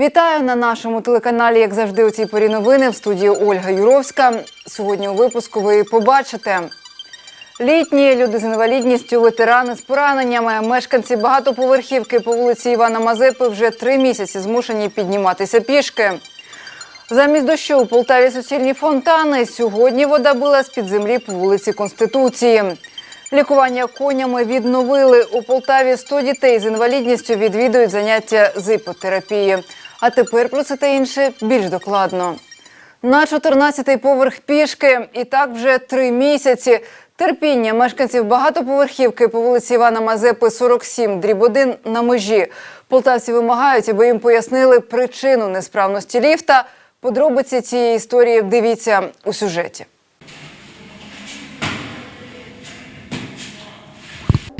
Вітаю на нашому телеканалі, як завжди, у цій порі новини в студії Ольга Юровська. Сьогодні у випуску ви побачите. Літні люди з інвалідністю, ветерани з пораненнями, мешканці багатоповерхівки по вулиці Івана Мазепи вже три місяці змушені підніматися пішки. Замість дощу у Полтаві суцільні фонтани. Сьогодні вода била з-під землі по вулиці Конституції. Лікування конями відновили. У Полтаві 100 дітей з інвалідністю відвідують заняття з іпотерапії. А тепер про це та інше більш докладно. На 14-й поверх пішки. І так вже три місяці. Терпіння мешканців багатоповерхівки по вулиці Івана Мазепи 47, дріб 1 на межі. Полтавці вимагають, аби їм пояснили причину несправності ліфта. Подробиці цієї історії дивіться у сюжеті.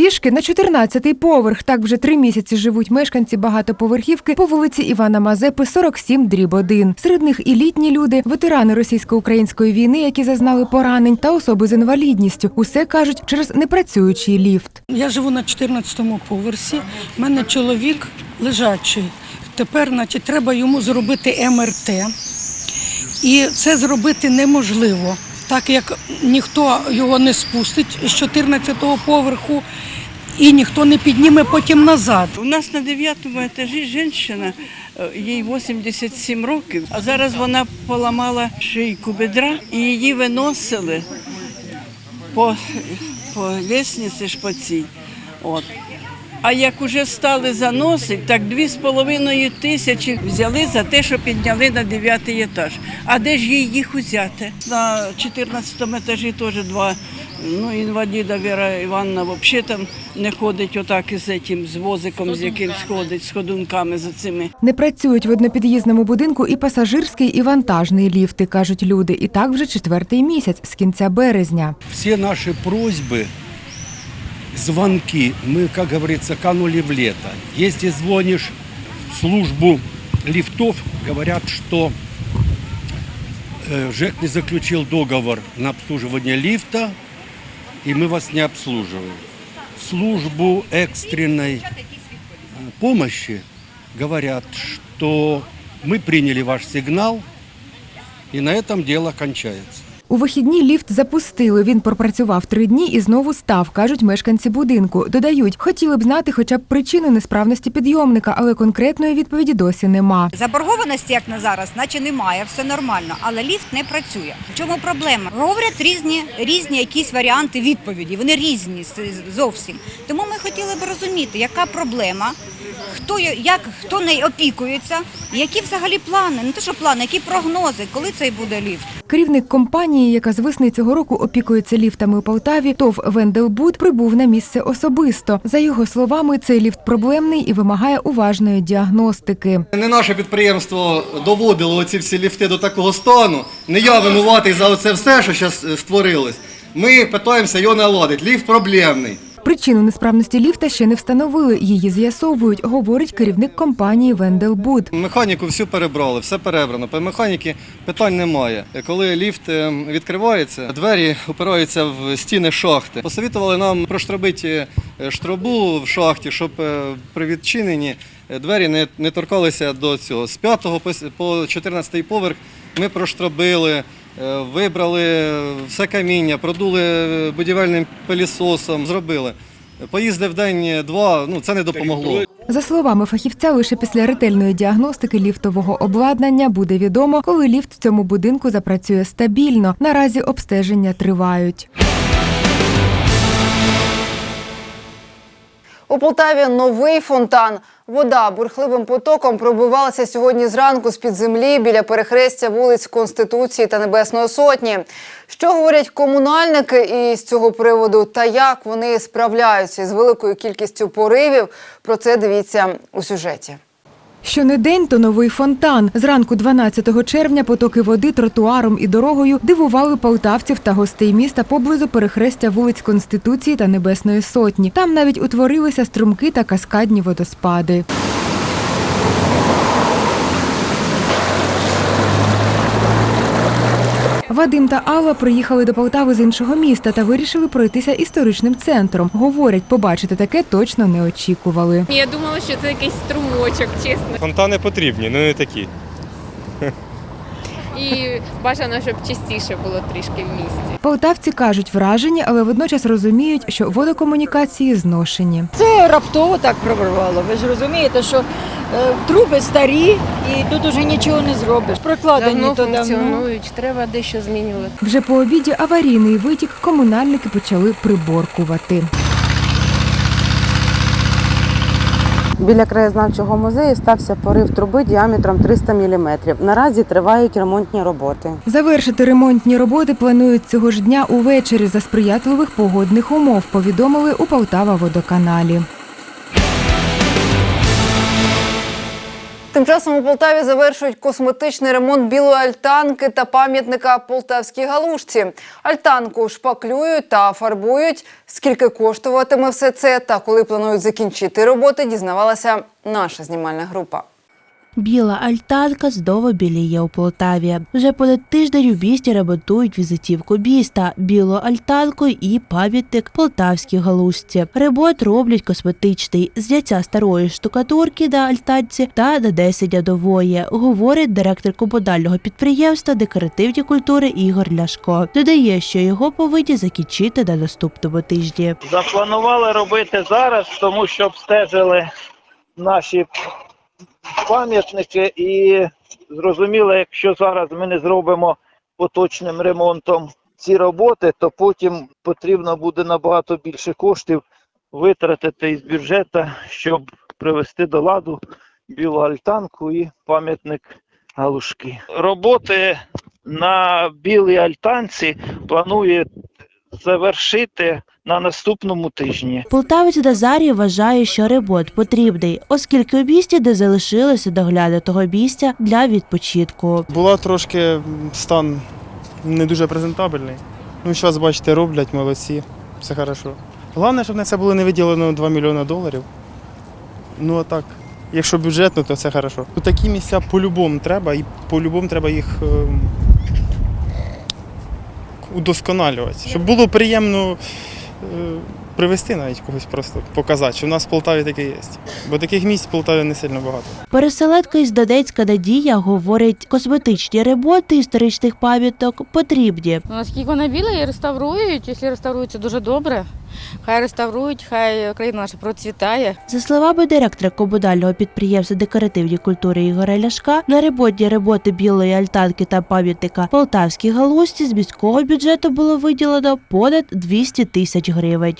Пішки на 14-й поверх. Так вже три місяці живуть мешканці багатоповерхівки по вулиці Івана Мазепи, 47, дріб 1. Серед них і літні люди, ветерани російсько-української війни, які зазнали поранень, та особи з інвалідністю. Усе кажуть через непрацюючий ліфт. Я живу на 14-му поверсі. У мене чоловік лежачий. Тепер, значить, треба йому зробити МРТ. І це зробити неможливо, так як ніхто його не спустить з 14-го поверху і ніхто не підніме потім назад. У нас на дев'ятому етажі жінка, їй 87 років, а зараз вона поламала шийку бедра і її виносили по, по лісниці ж по цій. А як уже стали заносити, так дві з половиною тисячі взяли за те, що підняли на дев'ятий етаж. А де ж їй їх взяти? На 14 етажі теж два ну, інваліда Віра Івановна взагалі там не ходить отак із цим, з возиком, з яким сходить, з ходунками за цими. Не працюють в однопід'їзному будинку і пасажирський, і вантажний ліфти, кажуть люди. І так вже четвертий місяць з кінця березня. все наши просьбы, звонки, мы, как говорится, канули в лето. Если звонишь в службу лифтов, говорят, что э, ЖЭК не заключил договор на обслуживание лифта, и мы вас не обслуживаем. В службу экстренной э, помощи говорят, что мы приняли ваш сигнал, и на этом дело кончается. У вихідні ліфт запустили. Він пропрацював три дні і знову став, кажуть мешканці будинку. Додають, хотіли б знати хоча б причину несправності підйомника, але конкретної відповіді досі нема. Заборгованості, як на зараз, наче немає, все нормально, але ліфт не працює. В чому проблема? Говорять різні, різні якісь варіанти відповіді. Вони різні зовсім. Тому ми хотіли б розуміти, яка проблема, хто як хто нею опікується, які взагалі плани, не те, що плани, які прогнози, коли цей буде ліфт. Керівник компанії, яка з весни цього року опікується ліфтами у Полтаві, ТОВ Венделбуд, прибув на місце особисто. За його словами, цей ліфт проблемний і вимагає уважної діагностики. Не наше підприємство доводило оці всі ліфти до такого стану. Не я винуватий за оце все, що зараз створилось. Ми питаємося його наладити. Ліфт проблемний. Причину несправності ліфта ще не встановили. Її з'ясовують, говорить керівник компанії Венделбуд. Механіку всю перебрали, все перебрано. По механіки питань немає. Коли ліфт е, відкривається, двері опираються в стіни шахти. Посовітували нам проштробити е, штробу в шахті, щоб е, при відчиненні двері не, не торкалися до цього. З 5 по с- по 14 поверх ми проштробили. Е, Вибрали все каміння, продули будівельним пилісосом, зробили. Поїздив день-два, ну це не допомогло. За словами фахівця, лише після ретельної діагностики ліфтового обладнання буде відомо, коли ліфт в цьому будинку запрацює стабільно. Наразі обстеження тривають. У Полтаві новий фонтан. Вода бурхливим потоком пробивалася сьогодні зранку з-під землі біля перехрестя вулиць Конституції та Небесної Сотні. Що говорять комунальники із цього приводу та як вони справляються з великою кількістю поривів? Про це дивіться у сюжеті. Щонедень то новий фонтан. Зранку 12 червня потоки води тротуаром і дорогою дивували полтавців та гостей міста поблизу перехрестя вулиць Конституції та Небесної Сотні. Там навіть утворилися струмки та каскадні водоспади. Вадим та Алла приїхали до Полтави з іншого міста та вирішили пройтися історичним центром. Говорять, побачити таке точно не очікували. Я думала, що це якийсь струмочок, чесно. Фонтани потрібні, ну не такі. І бажано, щоб частіше було трішки в місті. Полтавці кажуть вражені, але водночас розуміють, що водокомунікації зношені. Це раптово так прорвало. Ви ж розумієте, що е, труби старі і тут уже нічого не зробиш. Прокладені Давно то давно. треба дещо змінювати. Вже по обіді аварійний витік комунальники почали приборкувати. Біля краєзнавчого музею стався порив труби діаметром 300 мм. Наразі тривають ремонтні роботи. Завершити ремонтні роботи планують цього ж дня увечері за сприятливих погодних умов. Повідомили у Полтава водоканалі. Тим часом у Полтаві завершують косметичний ремонт білої альтанки та пам'ятника Полтавській галушці. Альтанку шпаклюють та фарбують. Скільки коштуватиме все це та коли планують закінчити роботи, дізнавалася наша знімальна група. Біла альтанка здово біліє у Полтаві. Вже понад тиждень у бісті ремонтують візитівку біста, білу альтанку і пам'ятник полтавській галузці. Ремонт роблять косметичний, зняття старої штукатурки на альтанці та нанесення нової, говорить директор комунального підприємства декоративні культури Ігор Ляшко. Додає, що його повинні закінчити на наступному тижні. Запланували робити зараз, тому що обстежили наші пам'ятники і зрозуміло, якщо зараз ми не зробимо поточним ремонтом ці роботи, то потім потрібно буде набагато більше коштів витратити із бюджету, щоб привести до ладу білу альтанку і пам'ятник галушки. Роботи на білій альтанці планує завершити на наступному тижні. Полтавець Назарій вважає, що ремонт потрібний, оскільки у місті не залишилося доглянутого місця для відпочинку. Була трошки стан не дуже презентабельний. Ну, зараз, бачите, роблять, молодці, все хорошо. Головне, щоб на це було не виділено 2 мільйони доларів. Ну а так, якщо бюджетно, то все хорошо. Ну, Такі місця по-любому треба, і по-любому треба їх ем, удосконалювати. Щоб було приємно 嗯。Привезти навіть когось просто, показати, що в нас в Полтаві таке є. Бо таких місць в Полтаві не сильно багато. Переселедка із Донецька Надія говорить, косметичні ремонти історичних пам'яток потрібні. Наскільки вона біла, її реставрують. Якщо реставрують, це дуже добре. Хай реставрують, хай країна наша процвітає. За словами директора комунального підприємства декоративні культури Ігоря Ляшка, на ремонтні роботи білої альтанки та пам'ятника Полтавській галузці з міського бюджету було виділено понад 200 тисяч гривень.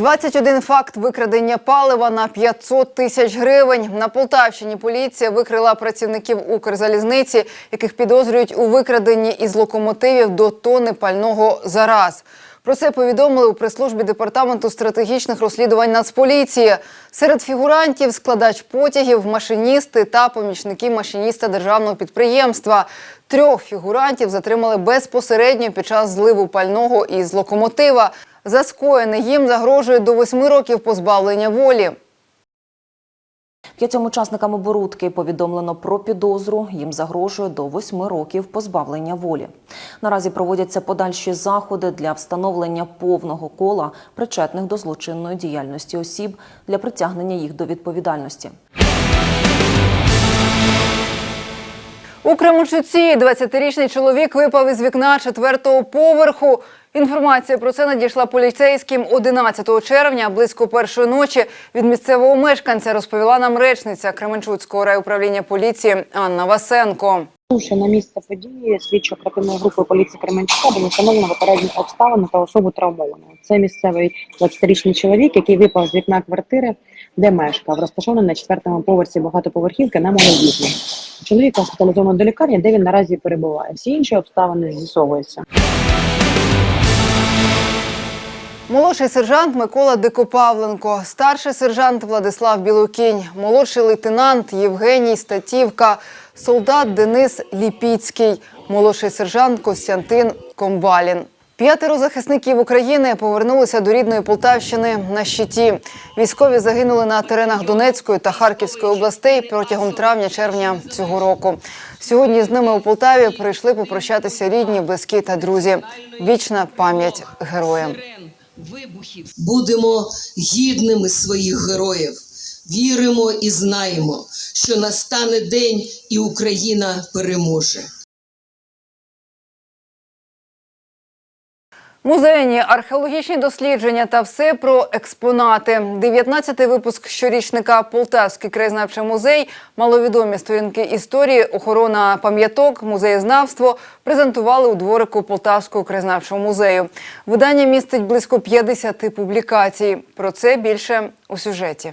21 факт викрадення палива на 500 тисяч гривень. На Полтавщині поліція викрила працівників Укрзалізниці, яких підозрюють у викраденні із локомотивів до тони пального за раз. Про це повідомили у прес-службі департаменту стратегічних розслідувань Нацполіції. Серед фігурантів складач потягів, машиністи та помічники машиніста державного підприємства. Трьох фігурантів затримали безпосередньо під час зливу пального із локомотива. За скоєне їм загрожує до восьми років позбавлення волі. П'ятьом учасникам оборудки повідомлено про підозру. Їм загрожує до восьми років позбавлення волі. Наразі проводяться подальші заходи для встановлення повного кола причетних до злочинної діяльності осіб для притягнення їх до відповідальності. У Кременчуці 20-річний чоловік випав із вікна четвертого поверху. Інформація про це надійшла поліцейським 11 червня, близько першої ночі. Від місцевого мешканця розповіла нам речниця Кременчуцького райуправління поліції Анна Васенко. На місце події слідчо оперативної групи поліції Кременчука було встановлено попередні обставини та особу травмованого. Це місцевий 20-річний чоловік, який випав з вікна квартири, де мешкав, розташований на четвертому поверсі багатоповерхівки на Молодіжній. Чоловіка госпіталізовано до лікарні, де він наразі перебуває. Всі інші обставини з'ясовуються. Молодший сержант Микола Дикопавленко, старший сержант Владислав Білокінь, молодший лейтенант Євгеній Статівка, солдат Денис Ліпіцький, молодший сержант Костянтин Комбалін. П'ятеро захисників України повернулися до рідної Полтавщини на щиті. Військові загинули на теренах Донецької та Харківської областей протягом травня-червня цього року. Сьогодні з ними у Полтаві прийшли попрощатися рідні, близькі та друзі. Вічна пам'ять героям. Будемо гідними своїх героїв. Віримо і знаємо, що настане день і Україна переможе. Музейні археологічні дослідження та все про експонати. 19-й випуск щорічника Полтавський краєзнавчий музей, маловідомі сторінки історії, охорона пам'яток, музеєзнавство презентували у дворику Полтавського краєзнавчого музею. Видання містить близько 50 публікацій. Про це більше у сюжеті.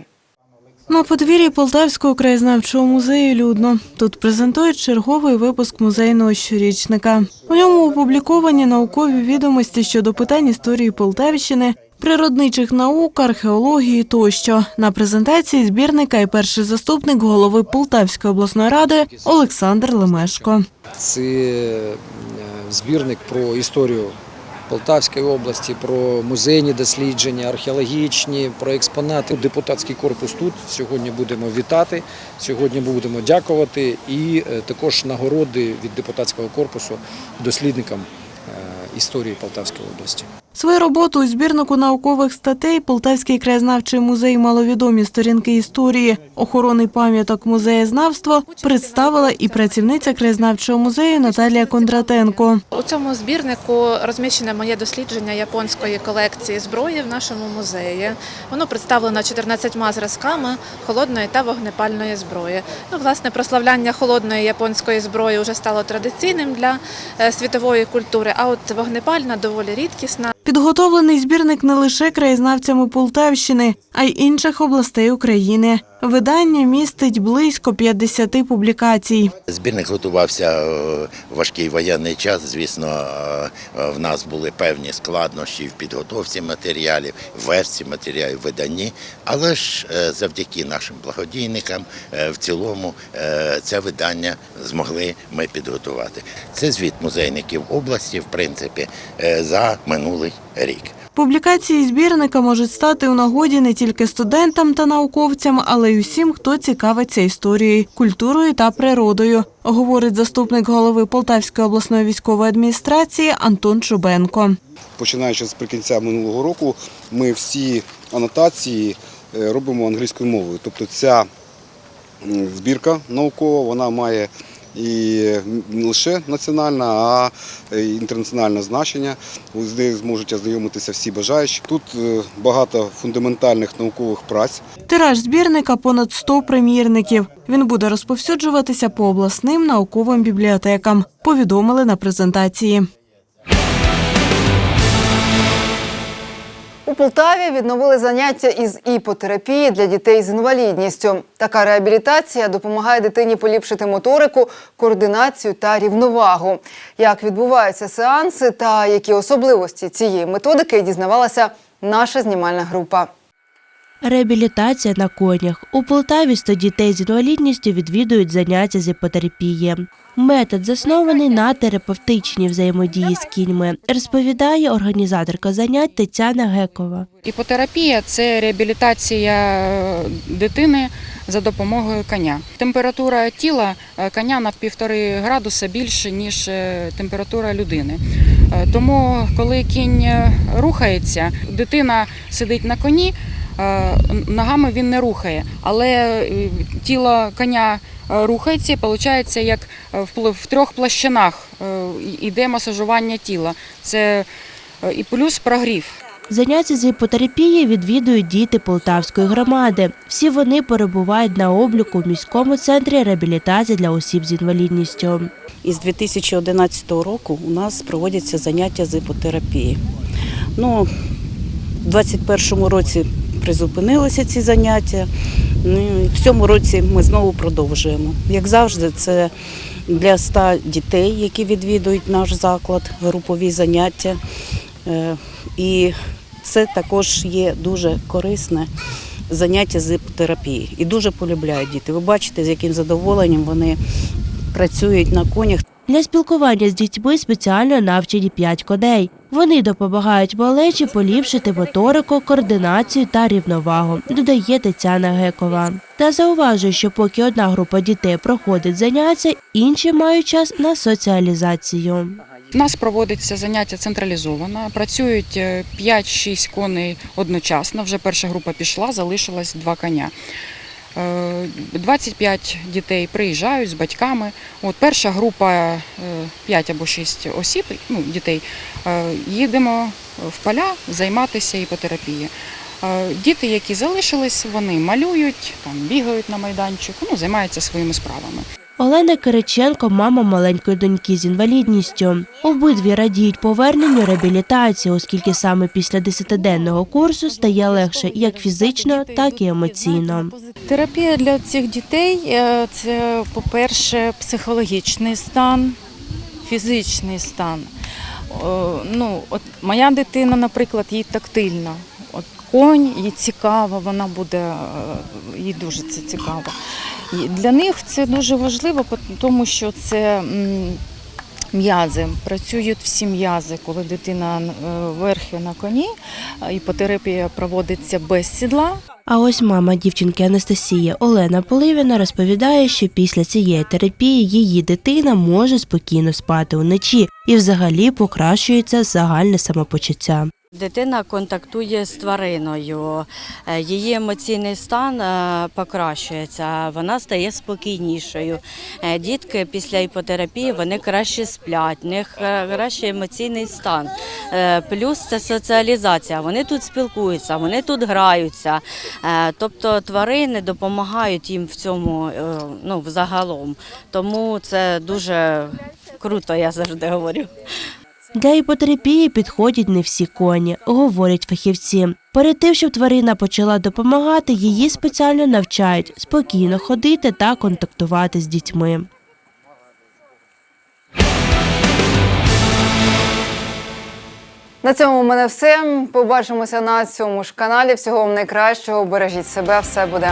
На подвір'ї Полтавського краєзнавчого музею людно. Тут презентують черговий випуск музейного щорічника. У ньому опубліковані наукові відомості щодо питань історії Полтавщини, природничих наук, археології тощо. На презентації збірника і перший заступник голови Полтавської обласної ради Олександр Лемешко. Це е, збірник про історію Полтавської області, про музейні дослідження, археологічні, про експонати. Депутатський корпус тут сьогодні будемо вітати, сьогодні будемо дякувати і е, також нагороди від депутатського корпусу дослідникам е, історії Полтавської області. Свою роботу у збірнику наукових статей Полтавський краєзнавчий музей маловідомі сторінки історії, охорони пам'яток музеєзнавство представила і працівниця краєзнавчого музею Наталія Кондратенко. У цьому збірнику розміщене моє дослідження японської колекції зброї в нашому музеї. Воно представлено 14 зразками холодної та вогнепальної зброї. Ну, власне, прославляння холодної японської зброї вже стало традиційним для е, світової культури, а от вогнепальна доволі рідкісна. Підготовлений збірник не лише краєзнавцями Полтавщини, а й інших областей України. Видання містить близько 50 публікацій. Збірник готувався е, в важкий воєнний час. Звісно, е, е, в нас були певні складнощі в підготовці матеріалів, версії матеріалів, виданні. Але ж завдяки нашим благодійникам в цілому це видання змогли ми підготувати. Це звіт музейників області, в принципі, за минулий рік. Публікації збірника можуть стати у нагоді не тільки студентам та науковцям, але й усім, хто цікавиться історією, культурою та природою, говорить заступник голови Полтавської обласної військової адміністрації Антон Чубенко. Починаючи з прикінця минулого року, ми всі анотації е, робимо англійською мовою. Тобто ця збірка наукова вона має і не лише національне, а й інтернаціональне значення. З нею зможуть ознайомитися всі бажаючі. Тут е, багато фундаментальних наукових праць. Тираж збірника понад 100 примірників. Він буде розповсюджуватися по обласним науковим бібліотекам. Повідомили на презентації. У Полтаві відновили заняття із іпотерапії для дітей з інвалідністю. Така реабілітація допомагає дитині поліпшити моторику, координацію та рівновагу. Як відбуваються сеанси та які особливості цієї методики дізнавалася наша знімальна група. Реабілітація на конях. У Полтаві 100 дітей з інвалідністю відвідують заняття з іпотерапії. Метод заснований на терапевтичній взаємодії з кіньми, розповідає організаторка занять Тетяна Гекова. Іпотерапія це реабілітація е, дитини за допомогою коня. Температура тіла е, коня на півтори градуса більше, ніж е, температура людини. Тому, коли кінь рухається, дитина сидить на коні, ногами він не рухає, але е, тіло коня е, рухається, і виходить, як е, в трьох площинах е, йде масажування тіла. Це е, і плюс прогрів. Заняття з іпотерапії відвідують діти Полтавської громади. Всі вони перебувають на обліку в міському центрі реабілітації для осіб з інвалідністю. Із 2011 року у нас проводяться заняття з іпотерапії. Ну, у 2021 році призупинилися ці заняття. Ну, в цьому році ми знову продовжуємо. Як завжди, це для 100 дітей, які відвідують наш заклад, групові заняття. Е, І це також є дуже корисне заняття з іпотерапії. І дуже полюбляють діти. Ви бачите, з яким задоволенням вони працюють на конях. Для спілкування з дітьми спеціально навчені п'ять коней. Вони допомагають малечі поліпшити моторику, координацію та рівновагу, додає Тетяна Гекова. Та зауважує, що поки одна група дітей проходить заняття, інші мають час на соціалізацію. У нас проводиться заняття централізовано. Працюють е, 5-6 коней одночасно. Вже перша група пішла, залишилось два коня. Е, 25 дітей приїжджають з батьками. От перша група е, 5 або 6 осіб, ну, дітей, е, їдемо в поля займатися іпотерапією. Е, Діти, які залишились, вони малюють, там бігають на майданчику, ну, займаються своїми справами. Олена Кириченко, мама маленької доньки з інвалідністю. Обидві радіють поверненню реабілітації, оскільки саме після десятиденного курсу стає легше як фізично, так і емоційно. Терапія для цих дітей е, це, по-перше, психологічний стан, фізичний стан. Ну, от моя дитина, наприклад, їй тактильна. От конь, їй цікаво, вона буде, е, їй дуже це цікаво. Для них це дуже важливо, тому що це м'язи, працюють всі м'язи, коли дитина е, верхи на коні, е, іпотерапія проводиться без сідла. А ось мама дівчинки Анастасії Олена Поливіна розповідає, що після цієї терапії її дитина може спокійно спати вночі і взагалі покращується загальне самопочуття. Дитина контактує з твариною, е, її емоційний стан е, покращується, вона стає спокійнішою. Е, Дітки після іпотерапії вони краще сплять, в них е, кращий емоційний стан. Плюс це соціалізація. Вони тут спілкуються, вони тут граються. Тобто тварини допомагають їм в цьому ну, взагалом. Тому це дуже круто, я завжди говорю. Для іпотерапії підходять не всі коні, говорять фахівці. Перед тим, щоб тварина почала допомагати, її спеціально навчають спокійно ходити та контактувати з дітьми. На цьому у мене все. Побачимося на цьому ж каналі. Всього вам найкращого. Бережіть себе, все буде.